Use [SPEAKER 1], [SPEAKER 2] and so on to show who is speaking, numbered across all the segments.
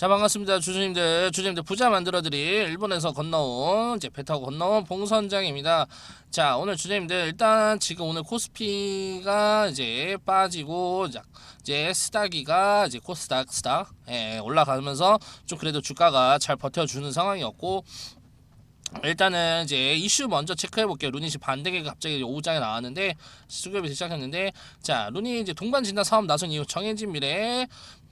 [SPEAKER 1] 자 반갑습니다 주주님들 주주님들 부자 만들어드릴 일본에서 건너온 이제 배 타고 건너온 봉선장입니다 자 오늘 주주님들 일단 지금 오늘 코스피가 이제 빠지고 자, 이제 스타기가 이제 코스닥 스닥 예, 올라가면서 좀 그래도 주가가 잘 버텨주는 상황이었고 일단은 이제 이슈 먼저 체크해 볼게요. 루닛이 반대가 갑자기 오장에 나왔는데 수급이 시작했는데 자 루닛 이제 동반 진단 사업 나선 이후 정해진 미래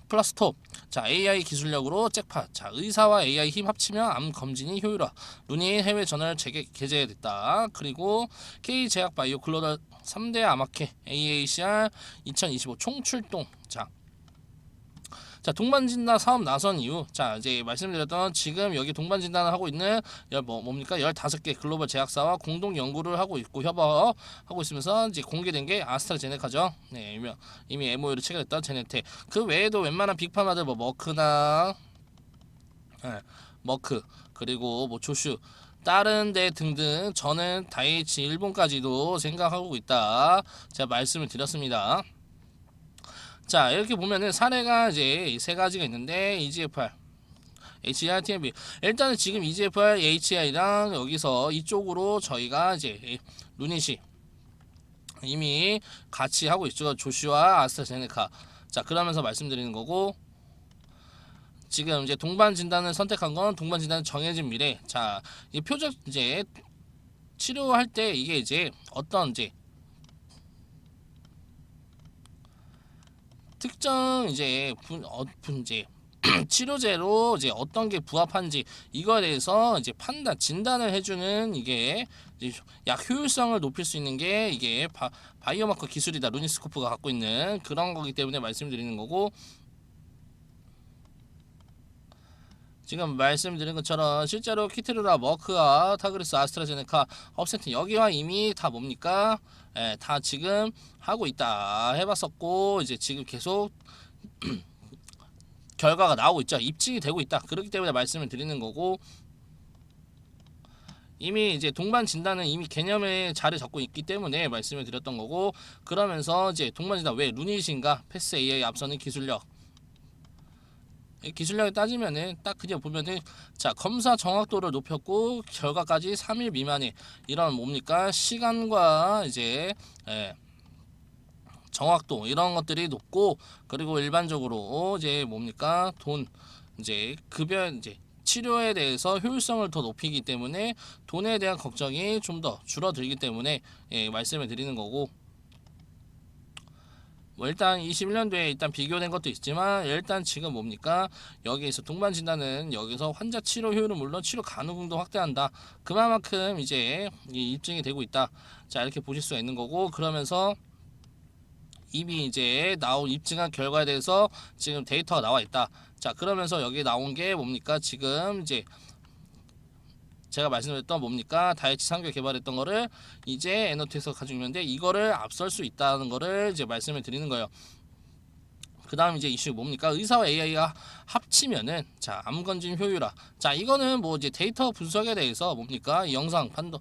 [SPEAKER 1] 플러스 톱. 자 AI 기술력으로 잭팟. 자 의사와 AI 힘 합치면 암 검진이 효율화. 루닛 해외 전월 재개 개재됐다. 그리고 K 제약 바이오 글로벌 3대 아마케 AACR 2025 총출동. 자 자 동반진단 사업 나선 이후 자 이제 말씀드렸던 지금 여기 동반진단을 하고 있는 열, 뭐 뭡니까 15개 글로벌 제약사와 공동 연구를 하고 있고 협업하고 있으면서 이제 공개된 게 아스트라제네카죠. 네, 이미, 이미 MOU를 체결했던 제네텍. 그 외에도 웬만한 빅파마들 뭐 머크나 네, 머크 그리고 뭐 조슈 다른 데 등등 저는 다이치 일본까지도 생각하고 있다. 제가 말씀을 드렸습니다. 자 이렇게 보면은 사례가 이제 세 가지가 있는데 EGFR, HER, TMB 일단은 지금 EGFR, HER이랑 여기서 이쪽으로 저희가 이제 루닛이 이미 같이 하고 있죠. 조슈와 아스트라제네카. 자 그러면서 말씀드리는 거고 지금 이제 동반 진단을 선택한 건 동반 진단 정해진 미래. 자이 표적 이제 치료할 때 이게 이제 어떤 이제 특정 이제 분, 어, 분 이제 치료제로 이제 어떤 게 부합한지 이거에 대해서 이제 판단 진단을 해주는 이게 이제 약 효율성을 높일 수 있는 게 이게 바, 바이오마커 기술이다. 루니스코프가 갖고 있는 그런 거기 때문에 말씀드리는 거고 지금 말씀드린 것처럼 실제로 키트루라 머크와 타그리스 아스트라제네카 업센트 여기와 이미 다 뭡니까? 예, 다 지금 하고 있다 해봤었고 이제 지금 계속 결과가 나오고 있죠. 입증이 되고 있다. 그렇기 때문에 말씀을 드리는 거고 이미 이제 동반 진단은 이미 개념에 자리 잡고 있기 때문에 말씀을 드렸던 거고 그러면서 이제 동반 진단 왜 루닛인가? 패스 AI 앞서는 기술력. 이 기술력을 따지면은 딱 그냥 보면은 자 검사 정확도를 높였고 결과까지 3일 미만의 이런 뭡니까? 시간과 이제 예, 정확도 이런 것들이 높고 그리고 일반적으로 이제 뭡니까? 돈 이제 급여 이제 치료에 대해서 효율성을 더 높이기 때문에 돈에 대한 걱정이 좀 더 줄어들기 때문에 예, 말씀을 드리는 거고. 뭐 일단 21년도에 일단 비교된 것도 있지만 일단 지금 뭡니까? 여기에서 동반 진단은 여기서 환자 치료 효율은 물론 치료 가능성도 확대한다. 그만큼 이제 이 입증이 되고 있다. 자 이렇게 보실 수가 있는 거고 그러면서 이미 이제 나온 입증한 결과에 대해서 지금 데이터가 나와 있다. 자 그러면서 여기 나온 게 뭡니까? 지금 이제 제가 말씀드렸던 뭡니까? 다이치 상교 개발했던 거를 이제 에너텍에서 가지고 있는데 이거를 앞설 수 있다는 거를 이제 말씀을 드리는 거예요. 그 다음 이제 이슈 뭡니까? 의사와 AI가 합치면은 자 암 건진 효율화. 자 이거는 뭐 이제 데이터 분석에 대해서 뭡니까? 이 영상 판도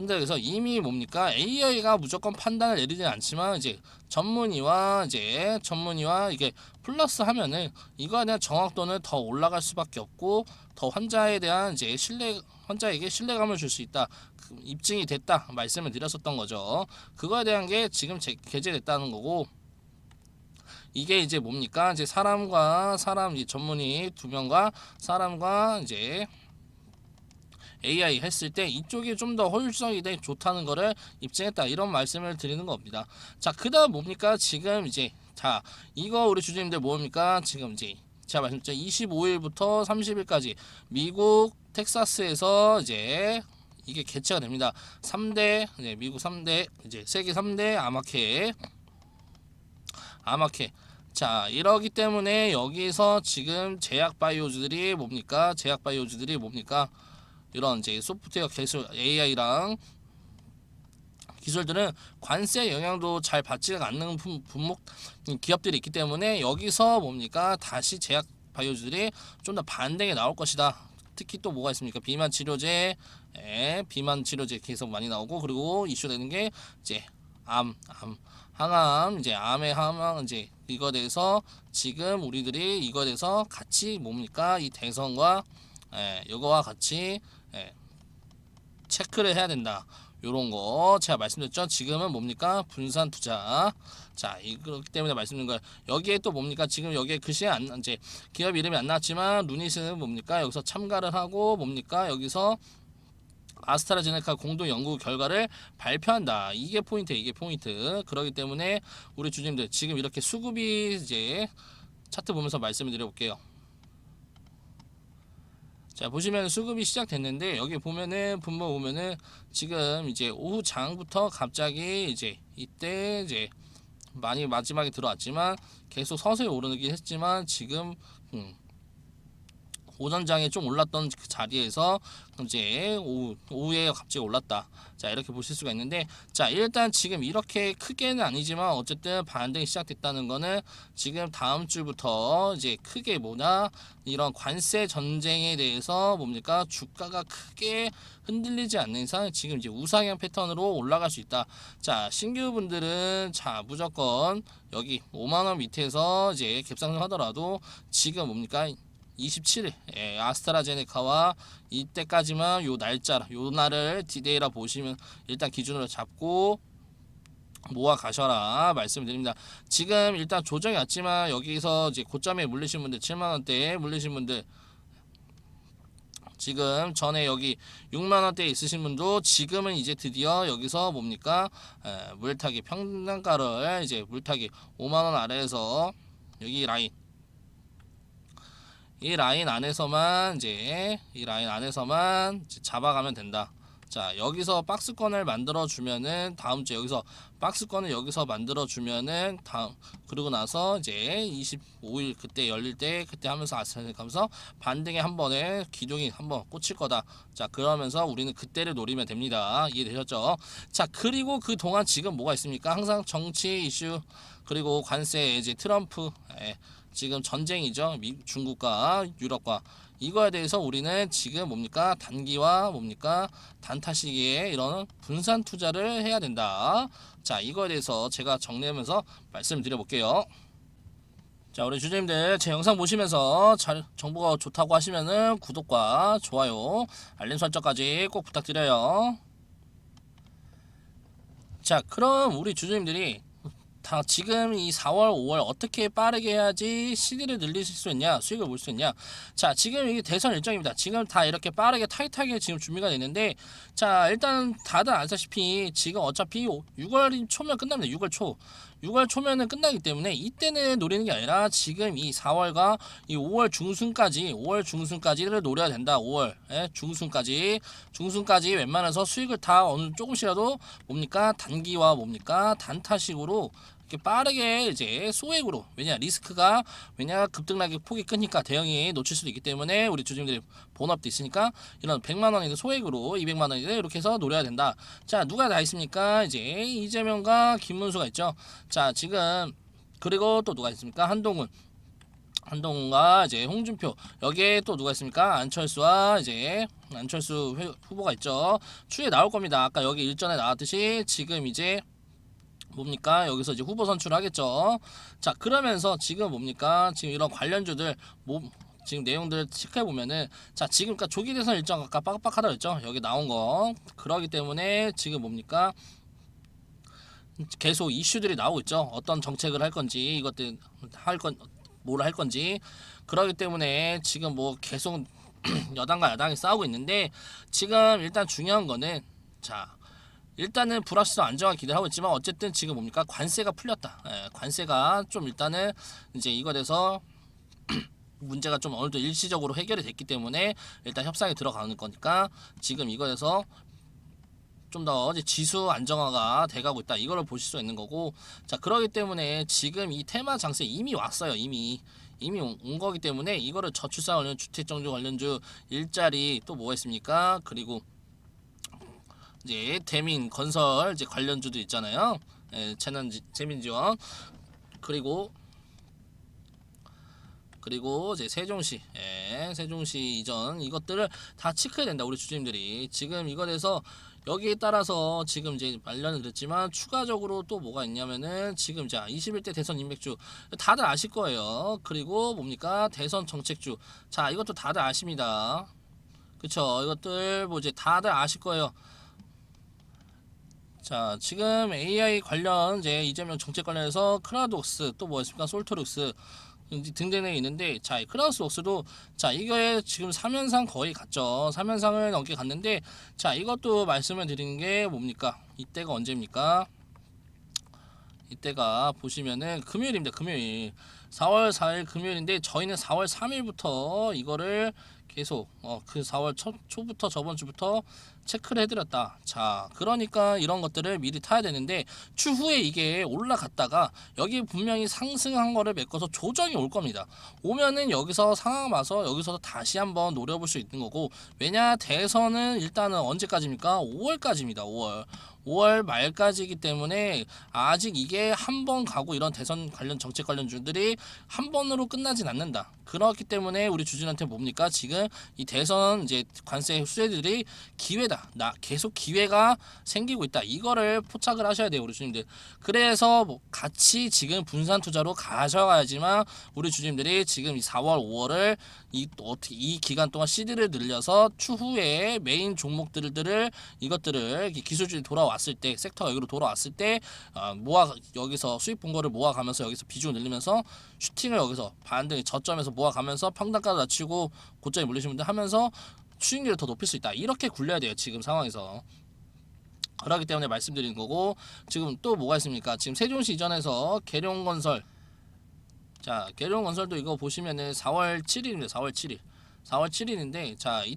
[SPEAKER 1] 근데 그래서 이미 뭡니까? AI가 무조건 판단을 내리진 않지만 이제 전문의와 이제 전문의와 이게 플러스 하면은 이거에 대한 정확도는 더 올라갈 수밖에 없고 더 환자에 대한 이제 신뢰 환자에게 신뢰감을 줄 수 있다. 그 입증이 됐다 말씀을 드렸었던 거죠. 그거에 대한 게 지금 제, 개재됐다는 거고 이게 이제 뭡니까? 이제 사람과 사람 이제 전문의 두 명과 사람과 이제 AI 했을 때 이쪽이 좀 더 효율성이 되 좋다는 거를 입증했다 이런 말씀을 드리는 겁니다. 자 그다음 뭡니까? 지금 이제 자 이거 우리 주주님들 뭡니까? 지금 이제 제가 말씀드렸죠. 25일부터 30일까지 미국 텍사스에서 이제 이게 개최가 됩니다. 3대 이제 미국 3대 이제 세계 3대 아마케 아마케 자 이러기 때문에 여기서 지금 제약 바이오주들이 뭡니까? 제약 바이오주들이 뭡니까 이런 이제 소프트웨어 기술 AI랑 기술들은 관세 영향도 잘 받지가 않는 분- 분목 기업들이 있기 때문에 여기서 뭡니까 다시 제약 바이오주들이 좀 더 반등에 나올 것이다. 특히 또 뭐가 있습니까? 비만 치료제, 예, 비만 치료제 계속 많이 나오고 그리고 이슈되는 게 이제 암, 암, 항암 이제 암의 항암 이제 이거 대해서 지금 우리들이 이거 대해서 같이 뭡니까 이 대선과 예, 이거와 같이 예, 체크를 해야 된다. 요런 거 제가 말씀드렸죠. 지금은 뭡니까 분산 투자. 자, 이렇기 때문에 말씀드린 거예요. 여기에 또 뭡니까 지금 여기에 글씨 안 이제 기업 이름이 안 나왔지만 루닛은 뭡니까 여기서 참가를 하고 뭡니까 여기서 아스트라제네카 공동 연구 결과를 발표한다. 이게 포인트, 이게 포인트. 그렇기 때문에 우리 주님들 지금 이렇게 수급이 이제 차트 보면서 말씀을 드려볼게요. 자 보시면 수급이 시작됐는데 여기 보면은 분모 보면은 지금 이제 오후 장부터 갑자기 이제 이때 이제 많이 마지막에 들어왔지만 계속 서서히 오르긴 했지만 지금 음, 오전장에 좀 올랐던 그 자리에서 이제 오후, 오후에 갑자기 올랐다. 자 이렇게 보실 수가 있는데 자 일단 지금 이렇게 크게는 아니지만 어쨌든 반등이 시작됐다는 거는 지금 다음 주부터 이제 크게 뭐냐 이런 관세 전쟁에 대해서 뭡니까 주가가 크게 흔들리지 않는 이상 지금 이제 우상향 패턴으로 올라갈 수 있다. 자 신규 분들은 자 무조건 여기 5만 원 밑에서 이제 갭상승 하더라도 지금 뭡니까 27일 예, 아스트라제네카와 이때까지만 요 날짜 요 날을 디데이라 보시면 일단 기준으로 잡고 모아 가셔라 말씀드립니다. 지금 일단 조정이 왔지만 여기서 이제 고점에 물리신 분들 7만 원대에 물리신 분들 지금 전에 여기 6만 원대 있으신 분도 지금은 이제 드디어 여기서 뭡니까 에, 물타기 평단가를 이제 물타기 5만 원 아래에서 여기 라인 이 라인 안에서만 이제 이 라인 안에서만 이제 잡아가면 된다. 자 여기서 박스권을 만들어 주면은 다음 주에 여기서 박스권을 여기서 만들어 주면은 다음 그러고 나서 이제 25일 그때 열릴 때 그때 하면서 아스트라제네카 하면서 반등에 한 번에 기둥이 한 번 꽂힐 거다. 자 그러면서 우리는 그때를 노리면 됩니다. 이해되셨죠? 자 그리고 그 동안 지금 뭐가 있습니까? 항상 정치 이슈 그리고 관세 이제 트럼프 예. 지금 전쟁이죠. 미, 중국과 유럽과 이거에 대해서 우리는 지금 뭡니까 단기와 뭡니까 단타 시기에 이런 분산 투자를 해야 된다. 자 이거에 대해서 제가 정리하면서 말씀드려 볼게요. 자 우리 주주님들 제 영상 보시면서 잘 정보가 좋다고 하시면은 구독과 좋아요 알림 설정까지 꼭 부탁드려요. 자 그럼 우리 주주님들이 다 지금 이 4월, 5월 어떻게 빠르게 해야지 CD를 늘리실 수 있냐, 수익을 볼 수 있냐. 자, 지금 이게 대선 일정입니다. 지금 다 이렇게 빠르게 타이트하게 지금 준비가 됐는데, 자, 일단 다들 아시다시피 지금 어차피 6월 초면 끝납니다. 6월 초. 6월 초면은 끝나기 때문에 이때는 노리는 게 아니라 지금 이 4월과 이 5월 중순까지 5월 중순까지를 노려야 된다. 5월 예, 중순까지. 중순까지 웬만해서 수익을 다 어느 조금씩이라도 뭡니까? 단기와 뭡니까? 단타식으로 빠르게 이제 소액으로 왜냐 리스크가 왜냐 급등락이 폭이 크니까 대형이 놓칠 수도 있기 때문에 우리 주주님들이 본업도 있으니까 이런 100만 원이든 소액으로 200만 원이든 이렇게 해서 노려야 된다. 자 누가 다 있습니까? 이제 이재명과 김문수가 있죠. 자 지금 그리고 또 누가 있습니까? 한동훈. 한동훈과 이제 홍준표 여기에 또 누가 있습니까? 안철수와 이제 안철수 회- 후보가 있죠. 추후에 나올 겁니다. 아까 여기 일전에 나왔듯이 지금 이제 뭡니까 여기서 이제 후보 선출하겠죠. 자 그러면서 지금 뭡니까 지금 이런 관련주들 뭐 지금 내용들 체크해 보면은 자 지금 그러니까 조기 대선 일정 아까 빡빡하다 그랬죠. 여기 나온 거 그러기 때문에 지금 뭡니까 계속 이슈들이 나오고 있죠. 어떤 정책을 할 건지 이것들 할건 뭐를 할 건지 그러기 때문에 지금 뭐 계속 여당과 야당이 싸우고 있는데 지금 일단 중요한 거는 자 일단은 불확실성 안정화 기대를 하고 있지만 어쨌든 지금 뭡니까? 관세가 풀렸다. 예, 관세가 좀 일단은 이제 이거 돼서 문제가 좀 어느 정도 일시적으로 해결이 됐기 때문에 일단 협상에 들어가는 거니까 지금 이거에서 좀더 이제 지수 안정화가 돼가고 있다. 이거를 보실 수 있는 거고. 자 그러기 때문에 지금 이 테마 장세 이미 왔어요 이미. 이미 온, 온 거기 때문에 이거를 저출산 관련 주택 정주 관련주 일자리 또 뭐가 있습니까? 그리고 이제 대민 건설 이제 관련주도 있잖아요. 예, 재난 지- 재민 지원 그리고 그리고 이제 세종시 예, 세종시 이전 이것들을 다 체크해야 된다 우리 주주님들이 지금 이거에서 여기에 따라서 지금 이제 말년을 드렸지만 추가적으로 또 뭐가 있냐면은 지금 자 21대 대선 인맥주 다들 아실 거예요. 그리고 뭡니까 대선 정책주 자 이것도 다들 아십니다. 그쵸 이것들 뭐 이제 다들 아실 거예요. 자 지금 AI 관련 이제 이재명 정책 관련해서 크라우드웍스 또 뭐였습니까? 솔토룩스 등등에 있는데 자 크라우드웍스도 자 이거에 지금 3연상 거의 갔죠. 3연상을 넘게 갔는데 자 이것도 말씀을 드리는 게 뭡니까? 이때가 언제입니까? 이때가 보시면은 금요일입니다 금요일. 4월 4일 금요일인데 저희는 4월 3일부터 이거를 계속 어 그 4월 초, 초부터 저번 주부터 체크를 해드렸다. 자, 그러니까 이런 것들을 미리 타야 되는데 추후에 이게 올라갔다가 여기 분명히 상승한 거를 메꿔서 조정이 올 겁니다. 오면은 여기서 상황 봐서 여기서 다시 한번 노려볼 수 있는 거고 왜냐 대선은 일단은 언제까지입니까? 5월까지입니다. 5월. 5월 말까지이기 때문에 아직 이게 한 번 가고 이런 대선 관련 정책 관련 주들이 한 번으로 끝나진 않는다. 그렇기 때문에 우리 주진한테 뭡니까? 지금 이 대선 이제 관세 수혜들이 기회다. 나 계속 기회가 생기고 있다. 이거를 포착을 하셔야 돼요, 우리 주님들. 그래서 뭐 같이 지금 분산 투자로 가셔야지만 우리 주님들이 지금 이 4월, 5월을 이 어떻게 이 기간 동안 시드를 늘려서 추후에 메인 종목들을 이것들을 기술주의 돌아왔 을 때 섹터 여기로 돌아왔을 때 어, 모아 여기서 수익 본 거를 모아가면서 여기서 비중을 늘리면서 슈팅을 여기서 반등의 저점에서 모아가면서 평단가도 낮추고 고점에 물리시는 분들 하면서 수익률을 더 높일 수 있다. 이렇게 굴려야 돼요 지금 상황에서. 그렇기 때문에 말씀드리는 거고 지금 또 뭐가 있습니까? 지금 세종시 이전에서 계룡건설. 자 계룡건설도 이거 보시면은 4월 7일입니다 4월 7일. 4월 7일인데 자 이,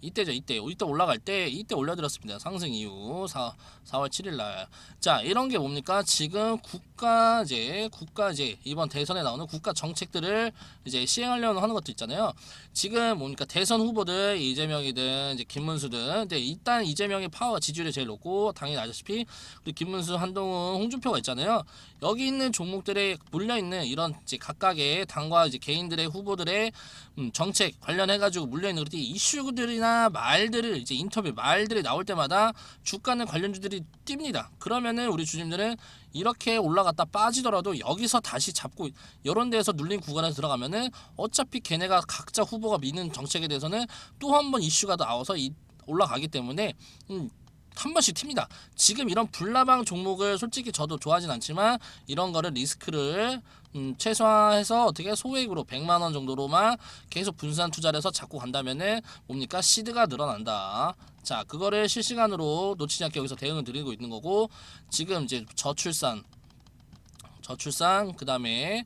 [SPEAKER 1] 이때죠 이때. 이때 올라갈 때 이때 올려드렸습니다. 상승 이후 4, 4월 7일 날 자 이런 게 뭡니까? 지금 국가제 국가제 이번 대선에 나오는 국가 정책들을 이제 시행하려는 하는 것도 있잖아요. 지금 뭡니까? 대선 후보들 이재명이든 이제 김문수든. 근데 일단 이재명의 파워 지지율이 제일 높고 당연히 아시다시피 그리고 김문수 한동훈 홍준표가 있잖아요. 여기 있는 종목들에 물려 있는 이런 이제 각각의 당과 이제 개인들의 후보들의 음, 정책 관련해 가지고 물려 있는 그런 이슈들이나 말들을 이제 인터뷰 말들이 나올 때마다 주가는 관련주들이 뜁니다. 그러면은 우리 주님들은 이렇게 올라갔다 빠지더라도 여기서 다시 잡고 이런 데에서 눌린 구간에 들어가면은 어차피 걔네가 각자 후보가 미는 정책에 대해서는 또 한 번 이슈가 나와서 이 올라가기 때문에 음, 한 번씩 튑니다. 지금 이런 불나방 종목을 솔직히 저도 좋아하진 않지만 이런 거를 리스크를 음, 최소화해서 어떻게 소액으로 100만 원 정도로만 계속 분산 투자를 해서 잡고 간다면은 뭡니까 시드가 늘어난다. 자 그거를 실시간으로 놓치지 않게 여기서 대응을 드리고 있는 거고 지금 이제 저출산 저출산 그 다음에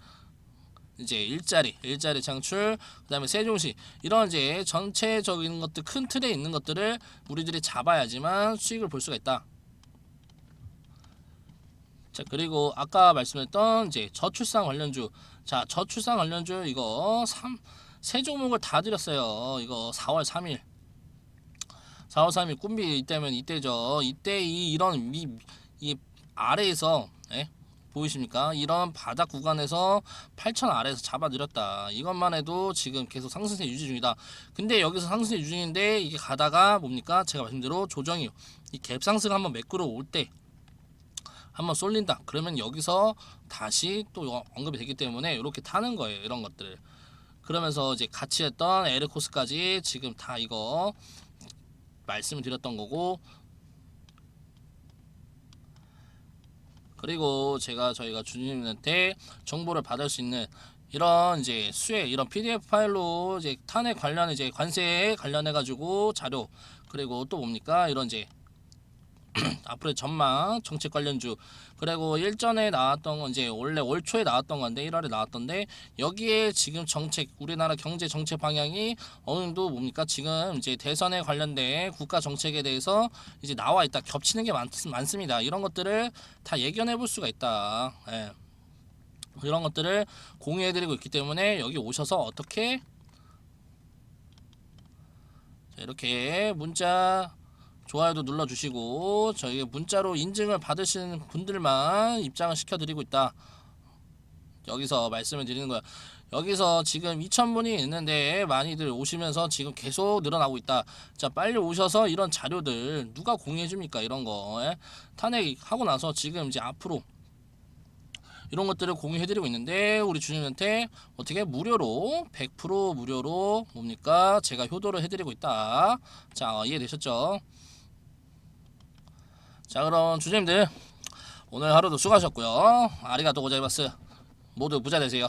[SPEAKER 1] 이제 일자리, 일자리 창출, 그다음에 세종시 이런 이제 전체적인 것들 큰 틀에 있는 것들을 우리들이 잡아야지만 수익을 볼 수가 있다. 자 그리고 아까 말씀했던 이제 저출산 관련주, 자 저출산 관련주 이거 3, 세 종목을 다 드렸어요. 이거 4월 3일. 4월 3일 꿈비 이때면 이때죠. 이때 이 이런 미, 이 아래에서 예? 보이십니까? 이런 바닥 구간에서 8천 아래에서 잡아들였다. 이것만 해도 지금 계속 상승세 유지 중이다. 근데 여기서 상승세 유지 중인데 이게 가다가 뭡니까? 제가 말씀대로 조정이 이 갭상승 한번 매끄러 올때 한번 쏠린다. 그러면 여기서 다시 또 언급이 되기 때문에 이렇게 타는 거예요. 이런 것들을. 그러면서 이제 같이 했던 에르코스까지 지금 다 이거 말씀을 드렸던 거고 그리고 제가 저희가 주님한테 정보를 받을 수 있는 이런 이제 수혜 이런 PDF 파일로 이제 탄핵 관련 이제 관세에 관련해 가지고 자료 그리고 또 뭡니까? 이런 이제 앞으로의 전망 정책 관련주. 그리고 일전에 나왔던 건 이제 원래 올 초에 나왔던 건데 1월에 나왔던데 여기에 지금 정책 우리나라 경제 정책 방향이 어느 정도 뭡니까? 지금 이제 대선에 관련된 국가 정책에 대해서 이제 나와 있다 겹치는 게 많, 많습니다. 이런 것들을 다 예견해 볼 수가 있다. 예. 이런 것들을 공유해 드리고 있기 때문에 여기 오셔서 어떻게? 자, 이렇게 문자 좋아요도 눌러주시고 저희 문자로 인증을 받으시는 분들만 입장을 시켜드리고 있다. 여기서 말씀을 드리는 거야. 여기서 지금 2,000분이 있는데 많이들 오시면서 지금 계속 늘어나고 있다. 자, 빨리 오셔서 이런 자료들 누가 공유해 줍니까? 이런 거. 예? 탄핵하고 나서 지금 이제 앞으로 이런 것들을 공유해드리고 있는데 우리 주님한테 어떻게 무료로 100% 무료로 뭡니까 제가 효도를 해드리고 있다 자 이해되셨죠 자 그럼 주님들 오늘 하루도 수고하셨고요. 아리가또 고자이마스 모두 부자 되세요